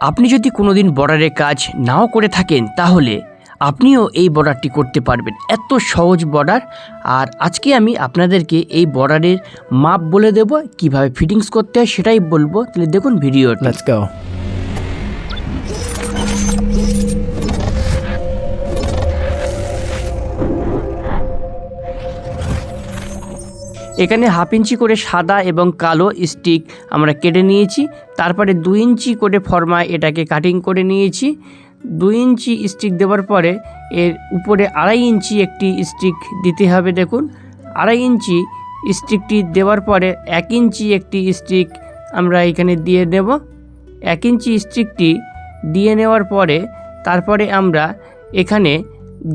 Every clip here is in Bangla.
আপনি যদি কোনো দিন বর্ডারের কাজ নাও করে থাকেন, তাহলে আপনিও এই বর্ডারটি করতে পারবেন। এত সহজ বর্ডার। আর আজকে আমি আপনাদেরকে এই বর্ডারের মাপ বলে দেব, কীভাবে ফিটিংস করতে হয় সেটাই বলব। তাহলে দেখুন ভিডিওটা। এখানে হাফ ইঞ্চি করে সাদা এবং কালো স্টিক আমরা কেটে নিয়েছি। তারপরে দুই ইঞ্চি করে ফর্মায় এটাকে কাটিং করে নিয়েছি। দুই ইঞ্চি স্টিক দেওয়ার পরে এর উপরে আড়াই ইঞ্চি একটি স্টিক দিতে হবে দেখুন। আড়াই ইঞ্চি স্টিকটি দেওয়ার পরে এক ইঞ্চি একটি স্টিক আমরা এখানে দিয়ে দেব এক ইঞ্চি স্টিকটি দিয়ে নেওয়ার পরে তারপরে আমরা এখানে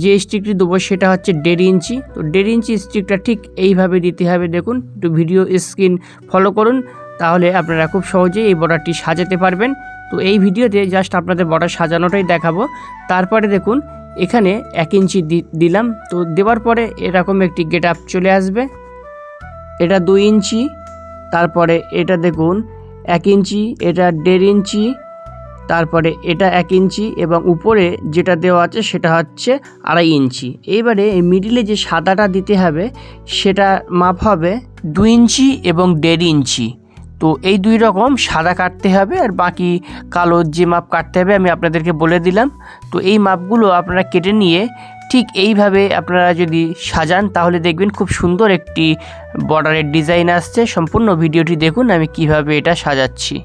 যে স্টিকটি দেবো সেটা হচ্ছে দেড় ইঞ্চি। তো দেড় ইঞ্চি স্টিকটা ঠিক এইভাবে দিতে হবে দেখুন। একটু ভিডিও স্ক্রিন ফলো করুন, তাহলে আপনারা খুব সহজেই এই বর্ডারটি সাজাতে পারবেন। তো এই ভিডিওতে জাস্ট আপনাদের বর্ডার সাজানোটাই দেখাবো। তারপরে দেখুন, এখানে এক ইঞ্চি দিলাম। তো দেওয়ার পরে এরকম একটি গেট আপ চলে আসবে। এটা দুই ইঞ্চি, তারপরে এটা দেখুন, এক ইঞ্চি, এটা দেড় ইঞ্চি তারপরে এটা এক ইঞ্চি এবং উপরে যেটা দেওয়া আছে সেটা হচ্ছে আড়াই ইঞ্চি। এইবারে এই মিডিলে যে সাদাটা দিতে হবে, সেটা মাপ হবে দু ইঞ্চি এবং দেড় ইঞ্চি। তো এই দুই রকম সাদা কাটতে হবে আর বাকি কালো যে মাপ কাটতে হবে আমি আপনাদেরকে বলে দিলাম। তো এই মাপগুলো আপনারা কেটে নিয়ে ঠিক এইভাবে আপনারা যদি সাজান, তাহলে দেখবেন খুব সুন্দর একটি বর্ডারের ডিজাইন আসছে। সম্পূর্ণ ভিডিওটি দেখুন, আমি কীভাবে এটা সাজাচ্ছি।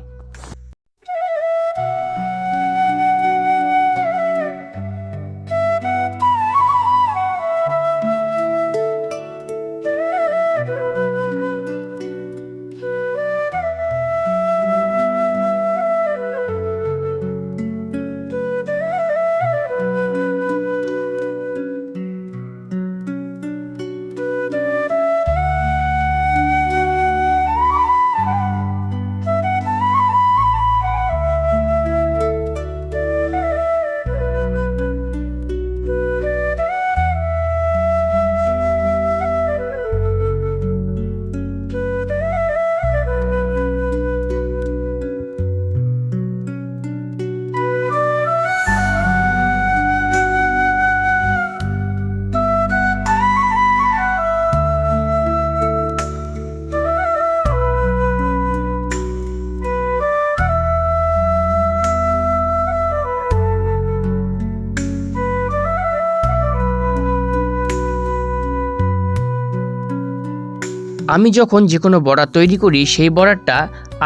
আমি যখন যে কোনো বর্ডার তৈরি করি, সেই বর্ডারটা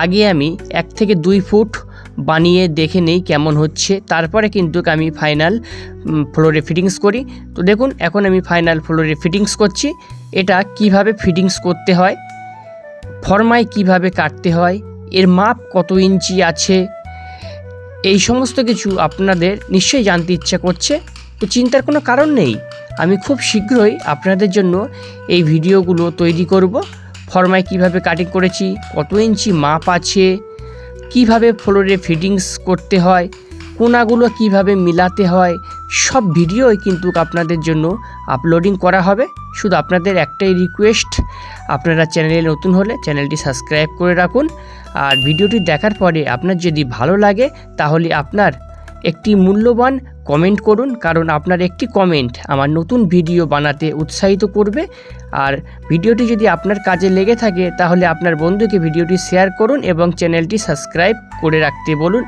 আগে আমি এক থেকে দুই ফুট বানিয়ে দেখে নেই কেমন হচ্ছে। তারপরে কিন্তু আমি ফাইনাল ফ্লোরে ফিটিংস করি। তো দেখুন, এখন আমি ফাইনাল ফ্লোরে ফিটিংস করছি। এটা কীভাবে ফিটিংস করতে হয়? ফরমায় কীভাবে কাটতে হয়? এর মাপ কত ইঞ্চি আছে? এই সমস্ত কিছু আপনাদের নিশ্চয়ই জানতে ইচ্ছা করছে। তো চিন্তার কোনো কারণ নেই। আমি খুব শীঘ্রই আপনাদের জন্য এই ভিডিওগুলো তৈরি করব। ফর্মায় কীভাবে কাটিং করেছি, কত ইঞ্চি মাপ আছে, কীভাবে ফ্লোরে ফিটিংস করতে হয়, কোনাগুলো কীভাবে মিলাতে হয়, সব ভিডিওই কিন্তু আপনাদের জন্য আপলোডিং করা হবে। শুধু আপনাদের একটাই রিকোয়েস্ট আপনারা চ্যানেলে নতুন হলে চ্যানেলটি সাবস্ক্রাইব করে রাখুন। আর ভিডিওটি দেখার পরে আপনার যদি ভালো লাগে, তাহলে আপনার একটি মূল্যবান কমেন্ট করুন, কারণ আপনার একটি কমেন্ট আমার নতুন ভিডিও বানাতে উৎসাহিত করবে। আর ভিডিওটি যদি আপনার কাজে লেগে থাকে, তাহলে আপনার বন্ধুকে ভিডিওটি শেয়ার করুন এবং চ্যানেলটি সাবস্ক্রাইব করে রাখতে বলুন।